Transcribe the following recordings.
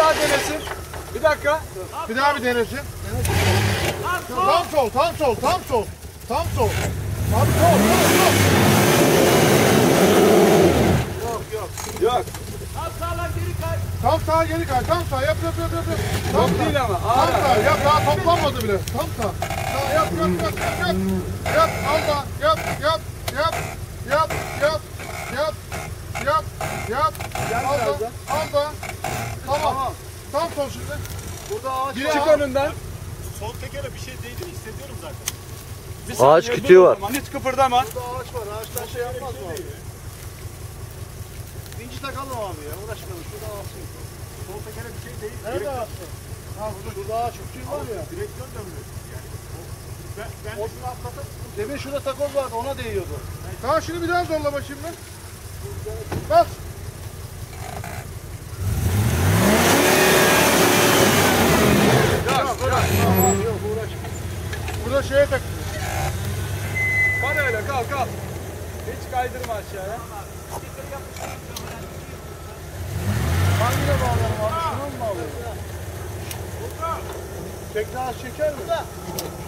daha denesin. Bir dakika. Bir daha bir denesin. Tam sol, tam sol, tam sol. Tam sol. Abi sol, sol, sol. Yok, yok. Yok. Tam sağa geri kay, tam sağ. Yap, yap, yap, yap. yap. Tam Yok değil ama. Tam Ağır. sağ. Yap, daha toplanmadı bile. Tam sağ. Sağ, yap, yap, yap, yap, yap. Yap, al da. Yap, yap, yap. Yap, yap, yap. Yap, yap. Al da, al da. Sol şimdi. Burada ağaç Çık önünden. Sol tekere bir şey değdiğini hissediyorum zaten. Bir Ağaç kütüğü dur o var. zaman, Hiç kıpırdama. Burada ağaç var. Ağaçtan şey yapmaz mı abi? İnci takalım abi ya. Uğraşmayalım. Şurada ağaçsın. Sol tekere bir şey değil. Nerede ağaçsın? Ha burada, burada ağaç kütüğü var ya. Direksiyon dönmüyor. Yani o- ben, ben de şunu atlatıp Demin şurada takoz vardı ona değiyordu. Tamam şimdi bir daha zorla bakayım ben. Bas. Yok, bırak. Tamam, yok uğraş. Burada şeye tak. Bana öyle kal kal. Hiç kaydırma aşağıya. Hangine bağlayalım abi? Şunu mu bağlayalım? Tekne ağaç çeker mi?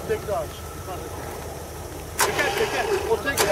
Tekne ağaç. teker teker. O bağlayalım.